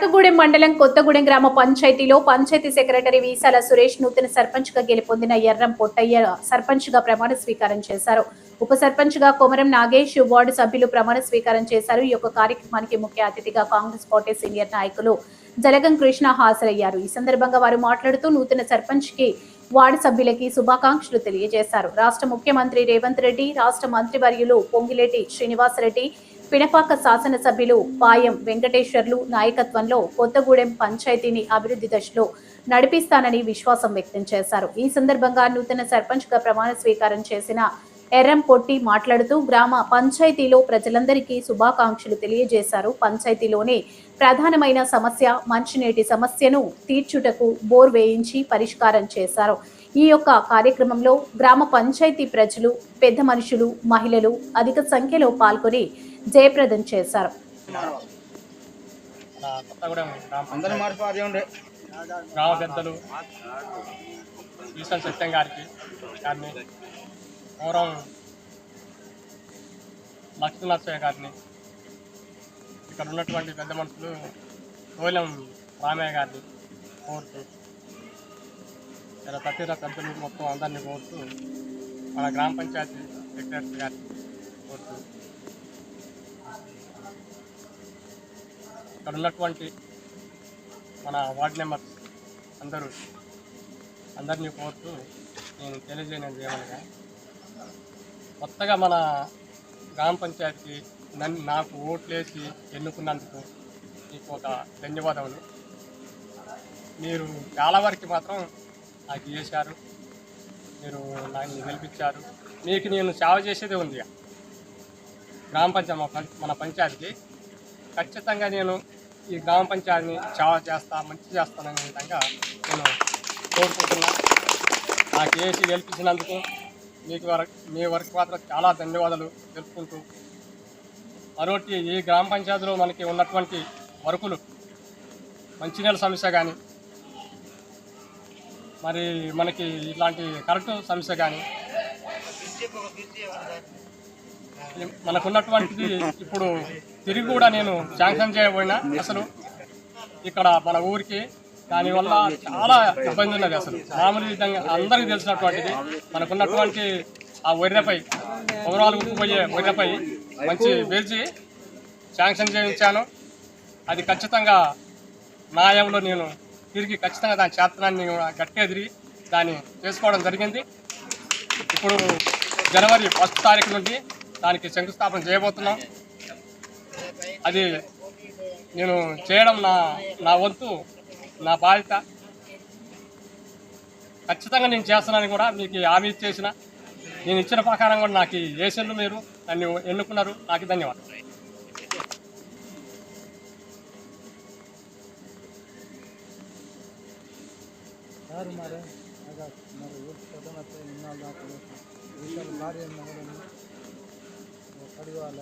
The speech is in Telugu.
కనకగూడెం మండలం కొత్తగూడెం గ్రామ పంచాయతీలో పంచాయతీ సెక్రటరీ వీసాల సురేష్ నూతన సర్పంచ్గా గెలుపొందిన ఎర్రం పొట్టయ్య సర్పంచ్గా ప్రమాణ స్వీకారం చేశారు. ఉప సర్పంచ్గా కొమరం నాగేష్ వార్డు సభ్యులు ప్రమాణ స్వీకారం చేశారు. ఈ యొక్క కార్యక్రమానికి ముఖ్య అతిథిగా కాంగ్రెస్ పార్టీ సీనియర్ నాయకులు జలగం కృష్ణ హాజరయ్యారు. ఈ సందర్భంగా వారు మాట్లాడుతూ నూతన సర్పంచ్కి వార్డు సభ్యులకి శుభాకాంక్షలు తెలియజేశారు. రాష్ట్ర ముఖ్యమంత్రి రేవంత్ రెడ్డి రాష్ట్ర మంత్రివర్యులు పొంగిలేటి శ్రీనివాసరెడ్డి పినపాక శాసనసభ్యులు పాయం వెంకటేశ్వర్లు నాయకత్వంలో కొత్తగూడెం పంచాయతీని అభివృద్ధి దశలో నడిపిస్తానని విశ్వాసం వ్యక్తం చేశారు. ఈ సందర్భంగా నూతన సర్పంచ్గా ప్రమాణ స్వీకారం చేసిన ఎర్రం పొట్టి మాట్లాడుతూ గ్రామ పంచాయతీలో ప్రజలందరికీ శుభాకాంక్షలు తెలియజేశారు. పంచాయతీలోనే ప్రధానమైన సమస్య మంచినీటి సమస్యను తీర్చుటకు బోర్ వేయించి పరిష్కారం చేశారు. ఈ యొక్క కార్యక్రమంలో గ్రామ పంచాయతీ ప్రజలు పెద్ద మనుషులు మహిళలు అధిక సంఖ్యలో పాల్గొని జయప్రదం చేశారు. మన కొత్తగూడెం గ్రామ అందరూ పంచాయతీ మార్పు అది ఉండే. గ్రామ పెద్దలు ఈశ్వర్ సత్యం గారికి గారిని పూర్వం లక్ష్మీనరసయ్య గారిని ఇక్కడ ఉన్నటువంటి పెద్ద మనుషులు కోలం రామయ్య గారిని కోరుతూ ఇలా తట్టిన పెద్దలు మొత్తం అందరినీ కోరుతూ మన గ్రామ పంచాయతీ సెక్రటరీ గారిని కోరుతూ ఇక్కడ ఉన్నటువంటి మన వార్డ్ మెంబర్స్ అందరూ అందరినీ కోరుతూ నేను తెలియజేయనది ఏమనగా కొత్తగా మన గ్రామ పంచాయతీ నన్ను నాకు ఓట్లేసి ఎన్నుకున్నందుకు మీకు ఒక ధన్యవాదములు. మీరు చాలా వరకు మాత్రం నాకు చేశారు. మీరు నాకు గెలిపించారు. మీకు నేను సేవ చేసేదే ఉంది గ్రామ పంచాయతీ మన పం- మన పంచాయతీకి. ఖచ్చితంగా నేను ఈ గ్రామ పంచాయతీని సేవ చేస్తా మంచి చేస్తాననే విధంగా నేను కోరుకుంటున్నా. నాకు ఏసీ గెలిపించినందుకు మీకు వరకు మీ వరకు మాత్రం చాలా ధన్యవాదాలు తెలుపుకుంటూ మరొకటి ఈ గ్రామ పంచాయతీలో మనకి ఉన్నటువంటి వరకులు మంచినీళ్ళ సమస్య కానీ మరి మనకి ఇట్లాంటి కరెంటు సమస్య కానీ మనకున్నటువంటిది ఇప్పుడు తిరిగి కూడా నేను శాంక్షన్ చేయబోయినా అసలు ఇక్కడ మన ఊరికి దానివల్ల చాలా ఇబ్బంది ఉన్నది అసలు. మామూలు విధంగా అందరికీ తెలిసినటువంటిది మనకున్నటువంటి ఆ వరిపై పొగరాలు పోయే వరిపై మంచి బెల్చి శాంక్షన్ చేయించాను. అది ఖచ్చితంగా న్యాయంలో నేను తిరిగి ఖచ్చితంగా దాని చేతనాన్ని గట్టిగా తిరిగి దాన్ని చేసుకోవడం జరిగింది. ఇప్పుడు జనవరి ఫస్ట్ తారీఖు నుండి దానికి శంకుస్థాపన చేయబోతున్నాం. అది నేను చేయడం నా నా వంతు నా బాధ్యత. ఖచ్చితంగా నేను చేస్తున్నాను కూడా మీకు హామీ ఇచ్చేసిన. నేను ఇచ్చిన ప్రకారం కూడా నాకు వేసిండ్రు మీరు నన్ను ఎన్నుకున్నారు. నాకు ధన్యవాదాలు. ಯಾರು ಮಾರೆ ಆಗ ಮಾರೆ ಊಟ ಪ್ರಧಾನತೆ ಇನ್ನಾಲ್ ಹಾಕಲು ಈ ಥರ ಭಾರಿ ನಗರನ್ನು ಕಡಿವಾಲ